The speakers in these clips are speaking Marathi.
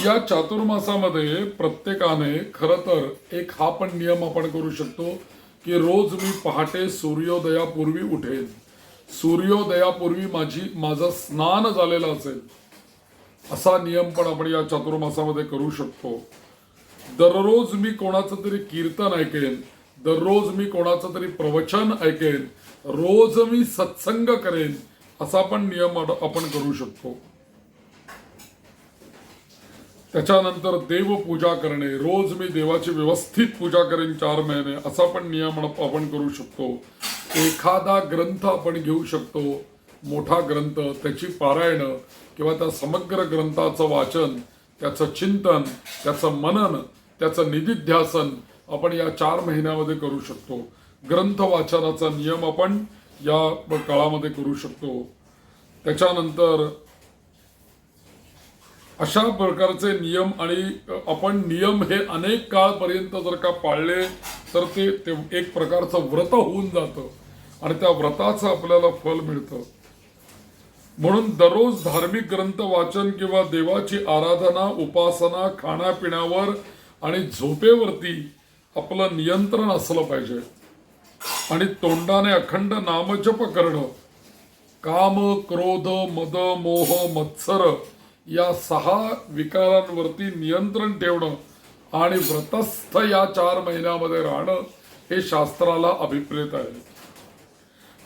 या चातुर्मासामध्ये प्रत्येकाने खरं तर एक हा पण नियम आपण करू शकतो की रोज मी पहाटे सूर्योदयापूर्वी उठेन. सूर्योदयापूर्वी माझी माझं स्नान झालेलं असेल. असा नियम पण आपण या चातुर्मासामध्ये करू शकतो. दररोज मी कोणाचं तरी कीर्तन ऐकेन दररोज मी कोणाचं तरी प्रवचन ऐकेन रोज मी सत्संग करेन असा पण नियम आपण करू शकतो. त्याच्यानंतर देवपूजा करणे रोज मी देवाची व्यवस्थित पूजा करेन चार महिने असा पण नियम आपण करू शकतो. एखादा ग्रंथ आपण घेऊ शकतो मोठा ग्रंथ त्याची पारायणं किंवा त्या समग्र ग्रंथाचं वाचन त्याचं चिंतन त्याचं मनन त्याचं निधिध्यासन आपण या चार महिन्यामध्ये करू शकतो. ग्रंथ वाचनाचा नियम आपण या काळामध्ये करू शकतो. त्याच्यानंतर अशा प्रकारचे नियम आणि आपण नियम हे अनेक काळपर्यंत जर का पाळले तर ते ते एक प्रकारचं व्रत होऊन जातं. आणि त्या व्रताचं आपल्याला फल मिळतं. म्हणून दररोज धार्मिक ग्रंथ वाचन किंवा देवाची आराधना उपासना खाण्यापिण्यावर आणि झोपेवरती आपलं नियंत्रण असलं पाहिजे. आणि तोंडाने अखंड नामजप करणं. काम क्रोध मद मोह मत्सर या सहा विकारांवरती नियंत्रण ठेवणं आणि व्रतस्थ या चार महिन्यामध्ये राहणं हे शास्त्राला अभिप्रेत आहे.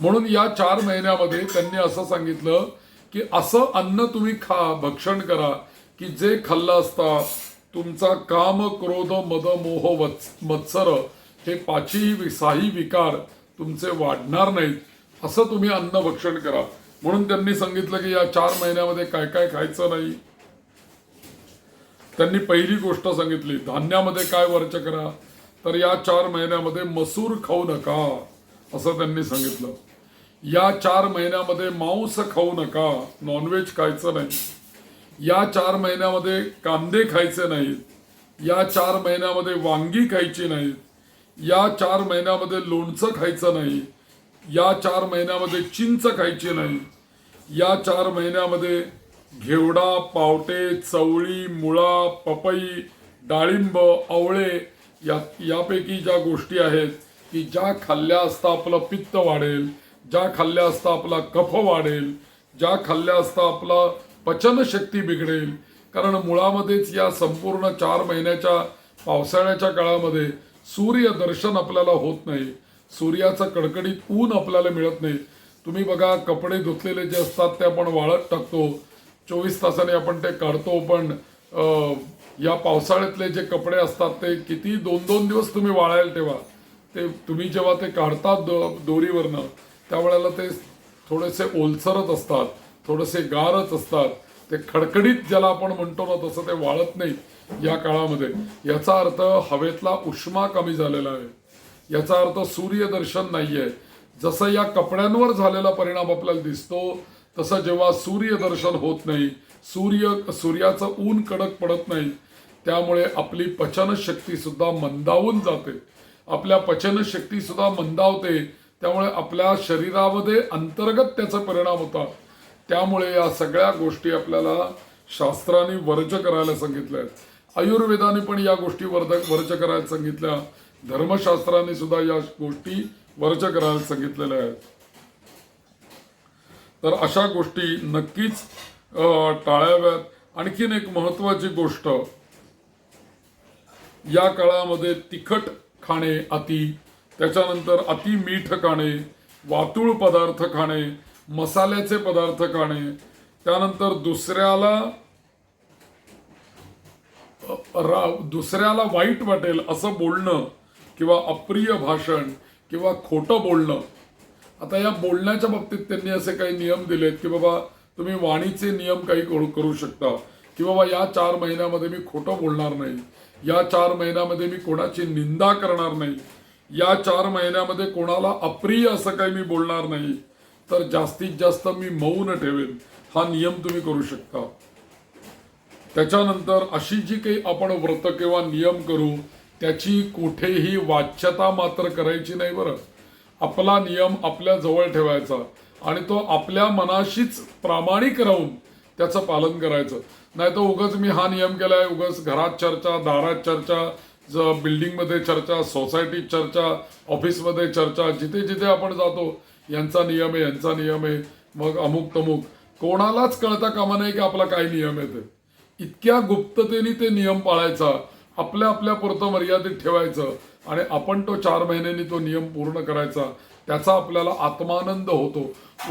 म्हणून या चार महिन्यामध्ये त्यांनी असं सांगितलं की असं अन्न तुम्ही खा भक्षण करा की जे खाल्लं असता तुमचा काम क्रोध मद मोह वत्स- मत्सर हे पाचही साही विकार तुमचे वाढणार नाहीत. असं तुम्ही अन्न भक्षण करा. म्हणून त्यांनी सांगितलं की या चार महिन्यामध्ये काय काय खायचं नाही. त्यांनी पहिली गोष्ट सांगितली धान्यामध्ये काय वर्च करा तर या चार महिन्यामध्ये मसूर खाऊ नका असं त्यांनी सांगितलं. या चार महिन्यामध्ये मांस खाऊ नका नॉनव्हेज खायचं नाही. या चार महिन्यामध्ये कांदे खायचे नाहीत. या चार महिन्यामध्ये वांगी खायची नाहीत या चार महिन्यामध्ये लोणचं खायचं नाही. या चार महिन्यामध्ये चिंच खायची नाही. या चार महिन्यामध्ये घेवडा पावटे चवळी मुळा पपई डाळिंब आवळे या यापैकी ज्या गोष्टी आहेत की ज्या खाल्ल्या असता आपलं पित्त वाढेल ज्या खाल्ल्या असता आपला कफ वाढेल ज्या खाल्ल्या असता आपला पचनशक्ती बिघडेल कारण मुळामध्येच या संपूर्ण चार महिन्याच्या पावसाळ्याच्या काळामध्ये सूर्य दर्शन आपल्याला होत नाही. सूर्याचं कडकडीत ऊन आपल्याला मिळत नाही. तुम्ही बघा कपडे धुतलेले जे असतात ते आपण वाळत टाकतो. चोवीस तासाने आपण ते काढतो पण या पावसाळ्यातले जे कपडे असतात ते किती दोन दोन दिवस तुम्ही वाळायला ठेवा. ते तुम्ही जेव्हा ते काढतात दो दोरीवरनं त्यावेळेला ते थोडेसे ओलसरत असतात थोडेसे गारच असतात. ते खडखडीत ज्याला आपण म्हणतो ना तसं ते वाळत नाही या काळामध्ये. याचा अर्थ हवेतला उष्मा कमी झालेला आहे. याचा अर्थ सूर्यदर्शन नाहीये. जसं या कपड्यांवर झालेला परिणाम आपल्याला दिसतो तसं जेव्हा सूर्यदर्शन होत नाही सूर्य सूर्याचं ऊन कडक पडत नाही त्यामुळे आपली पचनशक्ती सुद्धा मंदावून जाते. आपल्या पचनशक्ती सुद्धा मंदावते त्यामुळे आपल्या शरीरामध्ये अंतर्गत त्याचा परिणाम होता. त्यामुळे या सगळ्या गोष्टी आपल्याला शास्त्राने वर्ज करायला सांगितल्या आहेत. आयुर्वेदाने पण या गोष्टी वर्ध वर्ज करायला सांगितल्या. धर्मशास्त्राने सुद्धा या गोष्टी वर्ज करायला सांगितलेल्या आहेत. तर अशा गोष्टी नक्कीच टाळाव्यात. आणखीन एक महत्वाची गोष्ट या काळामध्ये तिखट खाणे अति त्याच्यानंतर अति मीठ खाणे वातुळ पदार्थ खाणे मसाल्याचे पदार्थ खाणे त्यानंतर दुसऱ्याला रा- दुसऱ्याला वाईट वाटेल असं बोलणं किंवा अप्रिय भाषण किंवा खोटं बोलणं. आता या बोलण्याच्या बाबतीत त्यांनी असे काही नियम दिलेत की बाबा तुम्ही वाणीचे नियम काही करू करू शकता. की बाबा या चार महिन्यामध्ये मी खोटं बोलणार नाही. या चार महिन्यामध्ये मी कोणाची निंदा करणार नाही. या चार महिन्यामध्ये कोणाला अप्रिय असं काही मी बोलणार नाही. तर जास्तीत जास्त मी मौन ठेवेन. हा नियम तुम्ही करू शकता. त्याच्यानंतर अशी जी काही आपण व्रत किंवा नियम करू त्याची कुठेही वाच्यता मात्र करायची नाही बरं. आपला नियम आपल्या जवळ ठेवायचा आणि तो आपल्या मनाशीच प्रामाणिक राहून त्याचं पालन करायचं. नाही तर उगाच मी हा नियम केलाय उगाच घरात चर्चा दारात चर्चा ज बिल्डिंगमध्ये चर्चा सोसायटीत चर्चा ऑफिसमध्ये चर्चा जिथे जिथे आपण जातो यांचा नियम आहे यांचा नियम आहे. मग अमुक तमुक. कोणालाच कळता कामा नाही की आपला काय नियम आहे ते इतक्या गुप्ततेने ते नियम पाळायचा आपल्या आपल्या पुरतं मर्यादित ठेवायचं आणि आपण तो चार महिन्यांनी तो नियम पूर्ण करायचा त्याचा आपल्याला आत्मानंद होतो.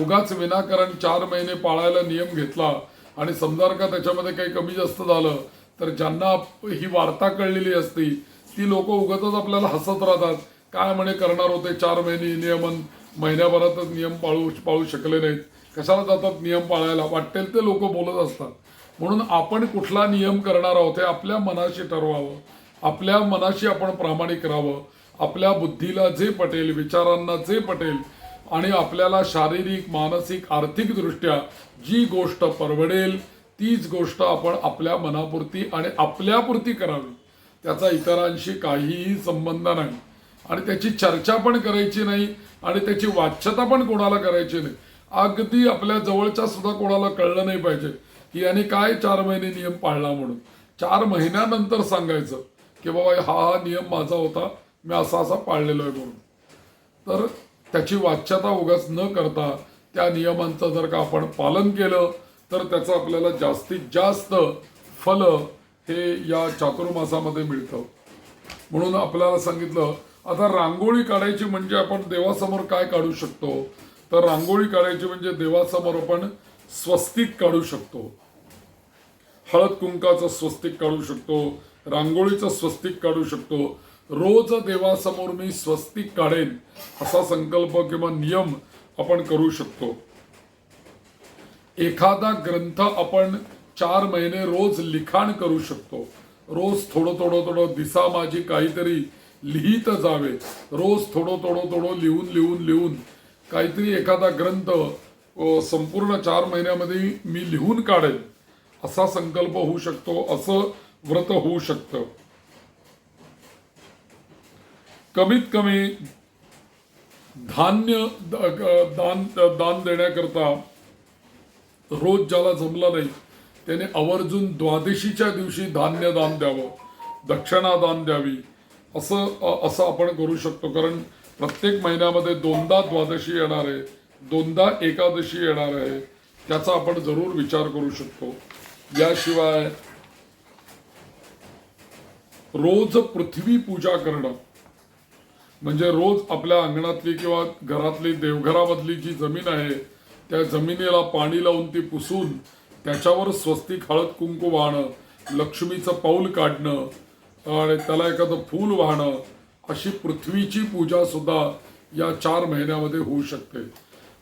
उगाच विनाकारण चार महिने पाळायला नियम घेतला आणि समजा का त्याच्यामध्ये काही कमी जास्त झालं तर ज्यांना ही वार्ता कळलेली असती ती लोक उगतच आपल्याला हसत राहतात. काय म्हणे करणार होते चार महिने नियमन महिन्याभरातच नियम पाळू पाळू शकले नाहीत. कशाला जातात नियम पाळायला? वाटेल ते लोक बोलत असतात. म्हणून आपण कुठला नियम करणार आहोत हे आपल्या मनाशी ठरवावं. आपल्या मनाशी आपण प्रामाणिक राहावं. आपल्या बुद्धीला जे पटेल विचारांना जे पटेल आणि आपल्याला शारीरिक मानसिक आर्थिक दृष्ट्या जी गोष्ट परवडेल तीच गोष्ट आपण आपल्या मनापुरती आणि आपल्यापुरती करावी. त्याचा इतरांशी काहीही संबंध नाही. आणि त्याची चर्चा पण करायची नाही आणि त्याची वाच्यता पण कोणाला करायची नाही. अगदी आपल्या जवळच्या सुद्धा कोणाला कळलं नाही पाहिजे. की याने काय चार महिने नियम पाळला म्हणून. चार महिन्यानंतर सांगायचं की बाबा हा हा नियम माझा होता मी असा असा पाळलेलो आहे म्हणून. तर त्याची वाच्यता उगाच न करता त्या नियमांचं जर का आपण पालन केलं तर त्याचं आपल्याला जास्तीत जास्त फल हे या चातुर्मासामध्ये मिळतं. म्हणून आपल्याला सांगितलं आता रांगोळी काढायची म्हणजे आपण देवासमोर काय काढू शकतो? तर रांगोळी काढायची म्हणजे देवासमोर आपण स्वस्तिक काढू शकतो. हळद कुंकाचं स्वस्तिक काढू शकतो रांगोळीचं स्वस्तिक काढू शकतो. रोज देवासमोर मी स्वस्तिक काढेन असा संकल्प किंवा नियम आपण करू शकतो. एखादा ग्रंथ आपण चार महिने रोज लिखाण करू शकतो. रोज थोडं थोडं थोडं दिसा माझी काहीतरी लिहित जावे. रोज थोडं थोडं थोडं लिहून लिहून लिहून काहीतरी एखादा ग्रंथ संपूर्ण चार महिन्यामध्ये मी लिहून काढेन. असा संकल्प होऊ शकतो असं व्रत होऊ शकतं. कमीत कमी धान्य दान दान देण्याकरता रोज ज्याला जमलं नाही त्याने आवर्जून द्वादशीच्या दिवशी धान्य दान द्यावं दक्षिणा दान द्यावी असं असं आपण करू शकतो. कारण प्रत्येक महिन्यामध्ये दोनदा द्वादशी येणार आहे दोनदा एकादशी येणार आहे त्याचा आपण जरूर विचार करू शकतो. याशिवाय रोज पृथ्वी पूजा करणं म्हणजे रोज आपल्या अंगणातली किंवा घरातली देवघरामधली जी जमीन आहे त्या जमिनीला पाणी लावून ती पुसून त्याच्यावर स्वस्तिक हळद कुंकू वाहणं लक्ष्मीचं पाऊल काढणं आणि त्याला एखादं फूल वाहणं अशी पृथ्वीची पूजा सुद्धा या चार महिन्यामध्ये होऊ शकते.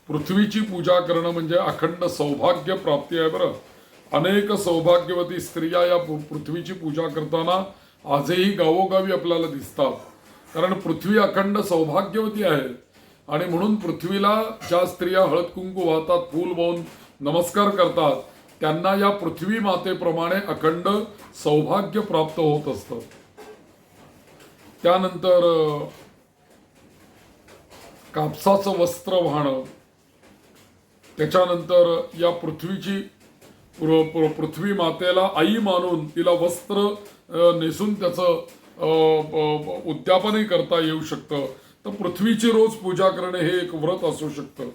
पृथ्वीची पूजा करणं म्हणजे अखंड सौभाग्य प्राप्ती आहे बरं. अनेक सौभाग्यवती स्त्रिया या पृथ्वीची पूजा करताना आजही गावोगावी आपल्याला दिसतात. कारण पृथ्वी अखंड सौभाग्यवती आहे. आणि म्हणून पृथ्वीला ज्या स्त्रिया हळद कुंकू वाहतात फूल वाहून नमस्कार करतात त्यांना या पृथ्वी मातेप्रमाणे अखंड सौभाग्य प्राप्त होत असतं. त्यानंतर कापसाचं वस्त्र वाहणं त्याच्यानंतर या पृथ्वीची पृथ्वी मातेला आई मानून तिला वस्त्र नेसून त्याचं उद्यापनही करता येऊ शकतं. तर पृथ्वीची रोज पूजा करणे हे एक व्रत असू शकतं.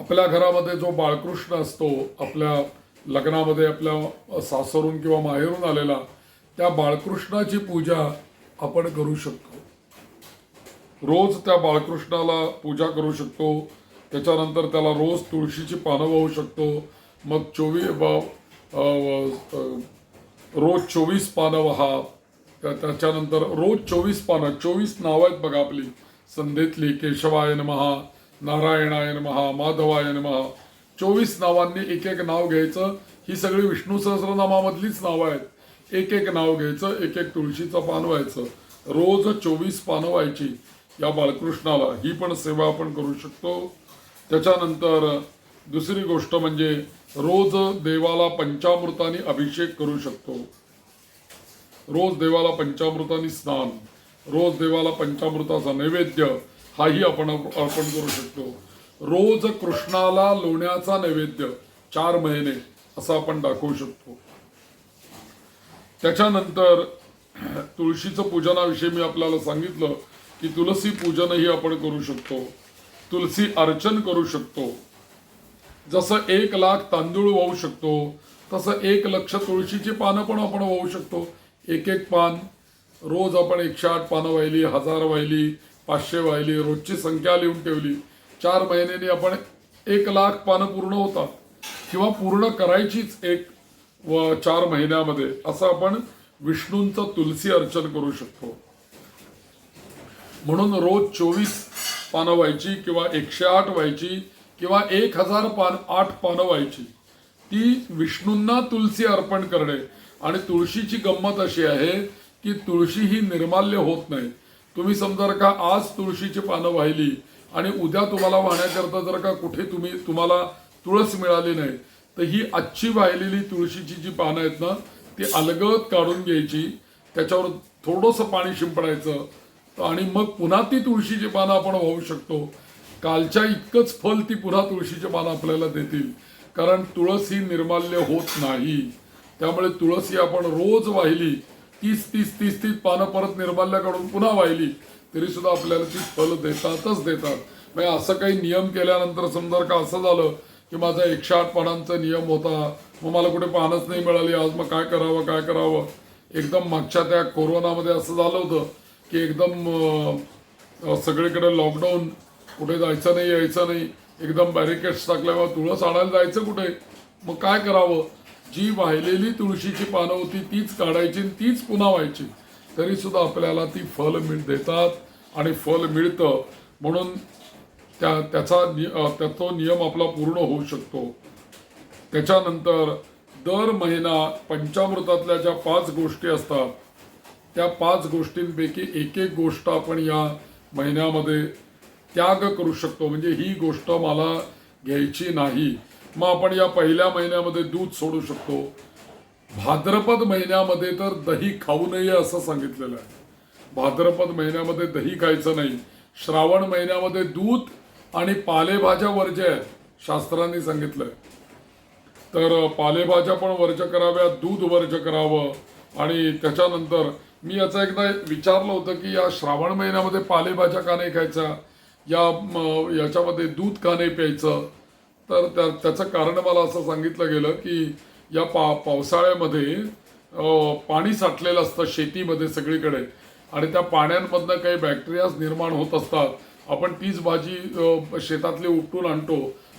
आपल्या घरामध्ये जो बाळकृष्ण असतो आपल्या लग्नामध्ये आपल्या सासरून किंवा माहेरून आलेला त्या बाळकृष्णाची पूजा आपण करू शकतो. रोज त्या बाळकृष्णाला पूजा करू शकतो. त्याच्यानंतर त्याला रोज तुळशीची पानं वाहू शकतो. मग चोवीस रोज चोवीस पानं वाहा. त्या- त्याच्यानंतर रोज चोवीस पानं. चोवीस नावं आहेत बघा आपली. संध्येतली केशवायन महा नारायणायन महा माधवायन महा चोवीस नावांनी एक एक नाव घ्यायचं. ही सगळी विष्णू सहस्रनामामधलीच नावं आहेत. एक एक नाव घ्यायचं एक एक तुळशीचं पान व्हायचं. रोज चोवीस पानं व्हायची या बाळकृष्णाला. ही पण सेवा आपण करू शकतो. त्याच्यानंतर दुसरी गोष्ट म्हणजे रोज देवाला पंचामृताने अभिषेक करू शकतो. रोज देवाला पंचामृताने स्नान रोज देवाला पंचामृताचा नैवेद्य हाही आपण अर्पण करू शकतो. रोज कृष्णाला लोण्याचा नैवेद्य चार महिने असं आपण दाखवू शकतो. त्याच्यानंतर तुळशीचं पूजनाविषयी मी आपल्याला सांगितलं की तुलसी पूजनही आपण करू शकतो. तुलसी अर्चन करू शकतो. जसं एक लाख तांदूळ वाहू शकतो तसं एक लक्ष तुळशीची पानं पण आपण वाहू शकतो. एक एक पान रोज आपण एकशे आठ पानं वाहिली हजार वाहिली पाचशे वाहिली रोजची संख्या लिहून ठेवली. चार महिन्यांनी आपण एक लाख पानं पूर्ण होतात. किंवा पूर्ण करायचीच एक व चार महिन्यामध्ये. असं आपण विष्णूंचं तुलसी अर्चन करू शकतो. म्हणून रोज चोवीस पानं व्हायची किंवा एकशे आठ व्हायची किंवा एक हजार पान आठ पानं व्हायची. ती विष्णूंना तुलसी अर्पण करणे. आणि तुळशीची गंमत अशी आहे की तुळशी ही निर्माल्य होत नाही. तुम्ही समजा जर का आज तुळशीची पानं वाहिली आणि उद्या तुम्हाला वाहण्याकरता जर का कुठे तुम्ही तुम्हाला तुळस मिळाली नाही तर ही आजची वाहिलेली तुळशीची जी पानं आहेत ना ती अलगद काढून घ्यायची. त्याच्यावर थोडंसं पाणी शिंपडायचं. आणि मग पुन्हा ती तुळशीची पानं आपण वाहू शकतो. कालच्या इतकंच फल ती पुन्हा तुळशीची पानं आपल्याला देतील. कारण तुळस ही निर्माल्य होत नाही. त्यामुळे तुळस ही आपण रोज वाहिली तीस तीस तीस तीस पानं परत निर्माल्य काढून पुन्हा वाहिली तरी सुद्धा आपल्याला ती फल देतातच देतात. म्हणजे असं काही नियम केल्यानंतर समजा का असं झालं की माझा एकशे आठ पानांचा नियम होता मग मला कुठे पानच नाही मिळाली आज मग काय करावं काय करावं? एकदम मागच्या त्या कोरोनामध्ये असं झालं होतं. की एकदम सगळीकडे लॉकडाऊन कुठे जायचं नाही यायचं नाही एकदम बॅरिकेड्स टाकल्यावर तुळस आणायला जायचं कुठे? मग काय करावं? जी वाहिलेली तुळशीची पानं होती तीच काढायची आणि तीच पुन्हा व्हायची. तरीसुद्धा आपल्याला ती फल मिळ देतात आणि फल मिळतं. म्हणून त्या त्याचा नि- अं, नियम आपला पूर्ण होऊ शकतो. त्याच्यानंतर दर महिना पंचामृतातल्या ज्या पाच गोष्टी असतात त्या पाच गोष्टींपैकी एक एक गोष्ट आपण या महिन्यामध्ये त्याग करू शकतो. म्हणजे ही गोष्ट मला घ्यायची नाही. मग आपण या पहिल्या महिन्यामध्ये दूध सोडू शकतो. भाद्रपद महिन्यामध्ये तर दही खाऊ नये असं सांगितलेलं आहे. भाद्रपद महिन्यामध्ये दही खायचं नाही. श्रावण महिन्यामध्ये दूध आणि पालेभाज्या वर्ज्य आहेत शास्त्रांनी सांगितलंय. तर पालेभाज्या पण वर्ज कराव्या दूध वर्ज करावं आणि त्याच्यानंतर मी याचा एकदा विचारलं होतं की या श्रावण महिन्यामध्ये पालेभाज्या का नाही खायच्या? या याच्यामध्ये दूध का नाही प्यायचं? तर त्या त्याचं कारण मला असं सांगितलं गेलं की या पा पावसाळ्यामध्ये पाणी साठलेलं असतं शेतीमध्ये सगळीकडे. आणि त्या पाण्यांमधनं काही बॅक्टेरियाज निर्माण होत असतात. आपण तीच भाजी शेतातली उपटून आणतो.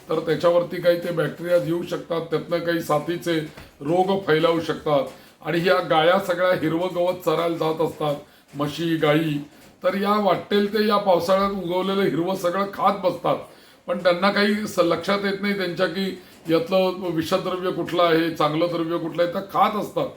तर त्याच्यावरती काही ते बॅक्टेरियाज येऊ शकतात. त्यातनं काही साथीचे रोग फैलावू शकतात. आणि ह्या गाया सगळ्या हिरवं गवत चरायला जात असतात. म्हशी गाई तर या वाटेल ते या पावसाळ्यात उगवलेलं हिरवं सगळं खात बसतात. पण त्यांना काही स- लक्षात येत नाही त्यांच्या की यातलं विषद्रव्य कुठलं आहे चांगलं द्रव्य कुठलं आहे तर खात असतात.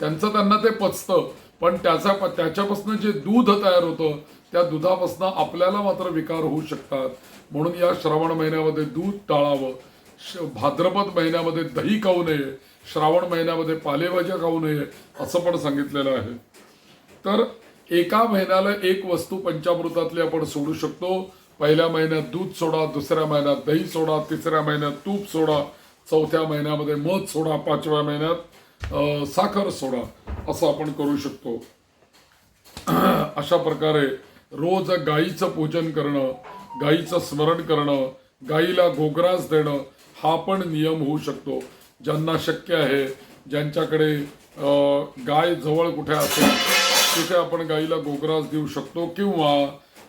त्यांचं त्यांना ते पचतं. पण त्याचा त्याच्यापासून जे दूध तयार होतं त्या दुधापासून आपल्याला मात्र विकार होऊ शकतात. म्हणून या श्रावण महिन्यामध्ये दूध टाळावं. श- भाद्रपद महिन्यामध्ये दही खाऊ नये. श्रावण महिन्यामध्ये पालेभाज्या खाऊ नये असं पण सांगितलेलं आहे. तर एका महिन्याला एक वस्तू पंचामृतातली आपण सोडू शकतो. पहिल्या महिन्यात दूध सोडा दुसऱ्या महिन्यात दही सोडा तिसऱ्या महिन्यात तूप सोडा चौथ्या महिन्यामध्ये मध सोडा पाचव्या महिन्यात साखर सोडा असं आपण करू शकतो. अशा प्रकारे रोज गाईचं पूजन करणं गाईचं स्मरण करणं गाईला गोग्रास देणं हा पण नियम होऊ शकतो. ज्यांना शक्य आहे ज्यांच्याकडे गाय जवळ कुठे असेल तिथे आपण गाईला गोग्रास देऊ शकतो किंवा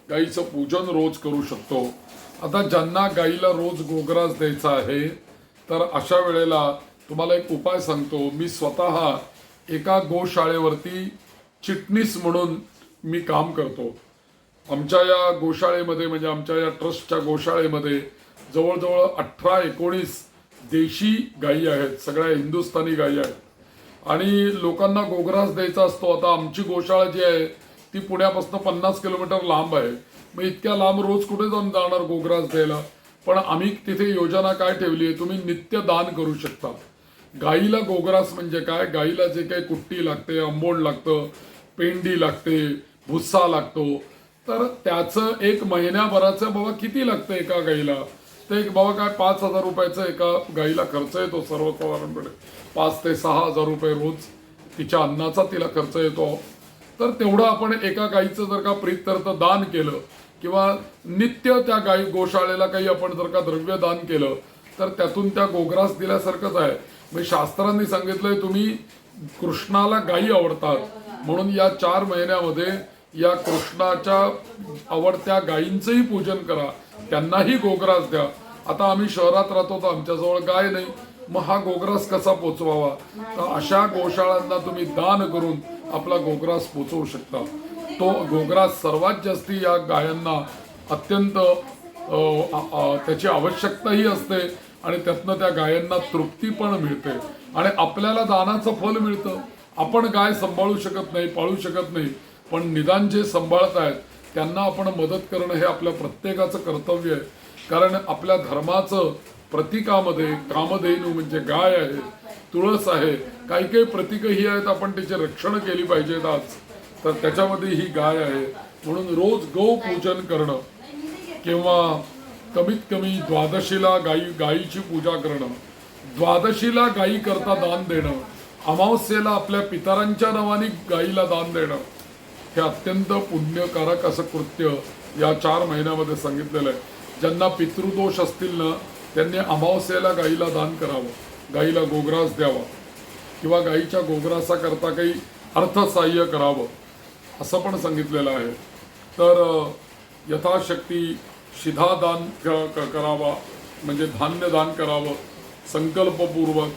गाईचं पूजन रोज करू शकतो. आता ज्यांना गाईला रोज गोग्रास द्यायचा आहे तर अशा वेळेला तुम्हाला एक उपाय सांगतो. मी स्वतः एका गोशाळेवरती चिटणीस म्हणून मी काम करतो. आमच्या या गोशाळेमध्ये म्हणजे आमच्या या ट्रस्टच्या गोशाळेमध्ये जवळजवळ अठरा एकोणीस देशी गायी आहेत सगळ्या हिंदुस्थानी गायी आहेत. आणि लोकांना गोग्रास द्यायचा असतो. आता आमची गोशाळा जी आहे ती पुण्यापासून पन्नास किलोमीटर लांब आहे. मग इतक्या लांब रोज कुठे जाऊन जाणार गोग्रास द्यायला? पण आम्ही तिथे योजना काय ठेवली आहे तुम्ही नित्य दान करू शकता. गाईला गोग्रास म्हणजे काय? गाईला जे काही कुट्टी लागते आंबोण लागतं पेंडी लागते भुस्सा लागतो. तर त्याचं एक महिन्याभराचं बाबा किती लागतं एका गाईला ते एक बाबा काय पाच हजार रुपयाचा एका गाईला खर्च येतो सर्वसाधारणपणे. पाच ते सहा हजार रुपये रोज तिच्या अन्नाचा तिला खर्च येतो. तर तेवढं आपण एका गाईचं जर का प्रीत्यर्थ दान केलं किंवा नित्य त्या गाई गोशाळेला काही आपण जर का द्रव्य दान केलं तर त्यातून त्या गोग्रास दिल्यासारखंच आहे. म्हणजे शास्त्रांनी सांगितलंय तुम्ही कृष्णाला गायी आवडतात. म्हणून या चार महिन्यामध्ये या कृष्णाच्या आवडत्या गायींचंही पूजन करा. त्यांनाही गोग्रास द्या. आता आम्ही शहरात राहतो तर आमच्याजवळ गाय नाही. मग हा गोग्रास कसा पोचवावा? तर अशा गोशाळांना तुम्ही दान करून आपला गोग्रास पोचवू शकता. तो गोग्रास सर्वात जास्ती या गायांना अत्यंत त्याची आवश्यकताही असते आणि त्यातनं त्या गायांना तृप्ती पण मिळते. आणि आपल्याला दानाचं फल मिळतं. आपण गाय सांभाळू शकत नाही पाळू शकत नाही. पण निदान जे सांभाळत आहेत त्यांना आपण मदत करणं हे आपल्या प्रत्येकाचं कर्तव्य आहे. कारण आपल्या धर्माचं प्रतीकामध्ये कामधेनू म्हणजे गाय आहे तुळस आहे काही काही प्रतीकही आहेत आपण त्याचे रक्षण केली पाहिजेत आज. तर त्याच्यामध्ये ही गाय आहे. म्हणून रोज गौ पूजन करणं किंवा कमीत कमी द्वादशीला गाई गायीची पूजा करणं. द्वादशीला गायी करता दान देणं. अमावस्येला आपल्या पितरांच्या नावाने गायीला दान देणं. हे अत्यंत पुण्यकारक असं कृत्य या चार महिन्यामध्ये सांगितलेलं आहे. ज्यांना पितृदोष असतील ना त्यांनी अमावस्येला गाईला दान करावं. गाईला गोग्रास द्यावा. किंवा गाईच्या गोग्रासाकरता काही अर्थसाह्य करावं. असं पण सांगितलेलं आहे. तर यथाशक्ती शिधादान क- क- करावा. म्हणजे धान्य दान करावं. संकल्पपूर्वक.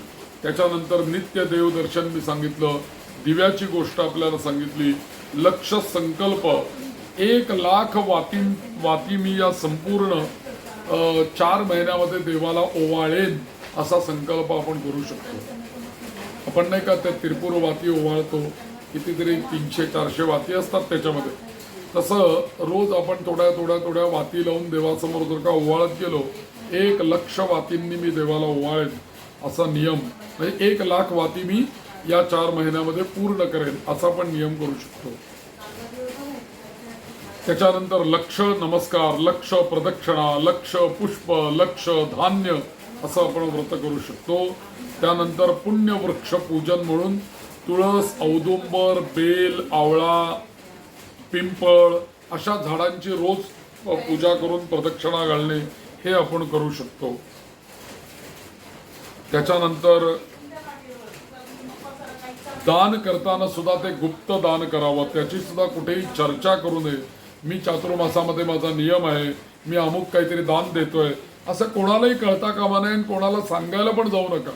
त्याच्यानंतर नित्य देवदर्शन मी सांगितलं. दिव्याची गोष्ट आपल्याला सांगितली. लक्ष संकल्प. एक लाख वाती वाती मी या संपूर्ण चार महिन्यामध्ये देवाला ओवाळेन असा संकल्प आपण करू शकतो. आपण नाही का त्या तिरपूर वाती ओवाळतो. कितीतरी तीनशे चारशे वाती असतात त्याच्यामध्ये. तसं रोज आपण थोड्या थोड्या थोड्या वाती लावून देवासमोर जर का ओवाळत गेलो एक लक्ष वातींनी मी देवाला ओवाळेन असा नियम. म्हणजे एक लाख वाती मी या चार महिन्यामध्ये पूर्ण करेल असा पण नियम करू शकतो. त्याच्यानंतर लक्ष नमस्कार लक्ष प्रदक्षिणा लक्ष पुष्प लक्ष धान्य असं आपण व्रत करू शकतो. त्यानंतर पुण्य वृक्ष पूजन म्हणून तुळस औदुंबर बेल आवळा पिंपळ अशा झाडांची रोज पूजा करून प्रदक्षिणा घालणे हे आपण करू शकतो. त्याच्यानंतर दान करताना सुद्धा ते गुप्त दान करावं त्याची सुद्धा कुठेही चर्चा करू नये. मी चातुर्मासामध्ये माझा नियम आहे मी अमुक काहीतरी दान देतोय. असं कोणालाही कळता कामा नये आणि कोणाला सांगायला पण जाऊ नका.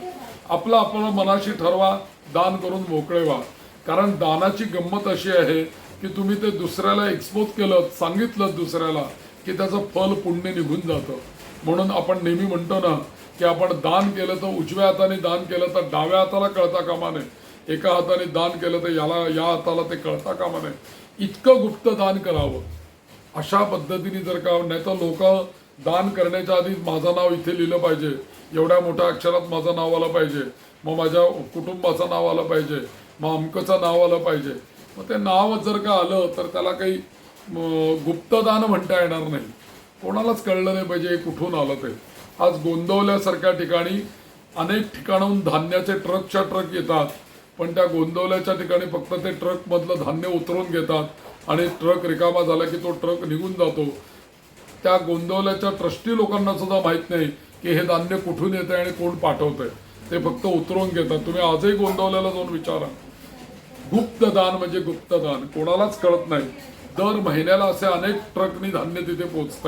आपलं आपलं मनाशी ठरवा दान करून मोकळे व्हा कारण दानाची गंमत अशी आहे की तुम्ही ते दुसऱ्याला एक्सपोज केलं सांगितलं दुसऱ्याला की त्याचं फल पुण्य निघून जातं. म्हणून आपण नेहमी म्हणतो ना की आपण दान केलं तर उजव्या हाताने दान केलं तर डाव्या हाताला कळता कामा नये. एका हाताने दान केलं तर याला या हाताला ते कळता कामा नये. इतकं गुप्त दान करावं. अशा पद्धतीने जर का नाही तर लोक दान करण्याच्या आधी माझं नाव इथे लिहिलं पाहिजे. एवढ्या मोठ्या अक्षरात माझं नाव आलं पाहिजे. मग माझ्या कुटुंबाचं नाव आलं पाहिजे. मग अमकचं नाव आलं पाहिजे. मग ते नाव जर का आलं तर त्याला काही गुप्तदान म्हणता येणार नाही. कोणालाच कळलं नाही पाहिजे हे कुठून आलं ते. आज गोंदवल्यासारख्या ठिकाणी अनेक ठिकाणाहून धान्याचे ट्रकच्या ट्रक येतात. पण त्या गोंदवल्याच्या ठिकाणी फक्त ते ट्रकमधलं धान्य उतरून घेतात आणि ट्रक रिकामा झाला की तो ट्रक निघून जातो. त्या गोंदवल्याच्या ट्रस्टी लोकांना सुद्धा माहीत नाही की हे धान्य कुठून येतंय आणि कोण पाठवतंय. ते फक्त उतरवून घेतात. तुम्ही आजही गोंदवल्याला जाऊन विचारा. गुप्तदान म्हणजे गुप्तदान. कोणालाच कळत नाही. दर महिन्याला असे अनेक ट्रकनी धान्य तिथे पोचत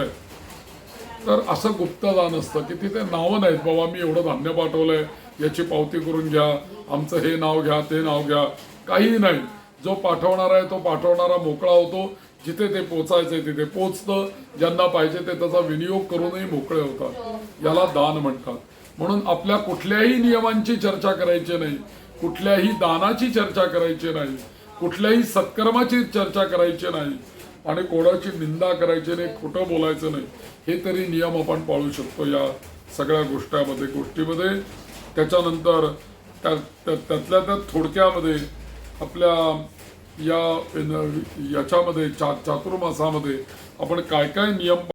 तर असं गुप्तदान असतं की तिथे नावं नाहीत. बाबा मी एवढं धान्य पाठवलंय याची पावती करून घ्या आमचं हे नाव घ्या ते नाव घ्या. काहीही नाही. जो पाठवणारा आहे तो पाठवणारा मोकळा होतो. जिथे ते पोचायचंय तिथे पोचतं. ज्यांना पाहिजे ते त्याचा विनियोग करूनही मोकळे होतात. याला दान म्हणतात. म्हणून आपल्या कुठल्याही नियमांची चर्चा करायची नाही. कुठल्याही दानाची चर्चा करायची नाही. कुठल्याही सत्कर्माची चर्चा करायची नाही. आणि कोणाची निंदा करायची नाही खोटं बोलायचं नाही हे तरी नियम आपण पाळू शकतो या सगळ्या गोष्टामध्ये गोष्टीमध्ये. त्याच्यानंतर त्या त्या- त्यातल्या त्या थोडक्यामध्ये आपल्या या याच्यामध्ये चा चातुर्मासामध्ये आपण काय काय नियम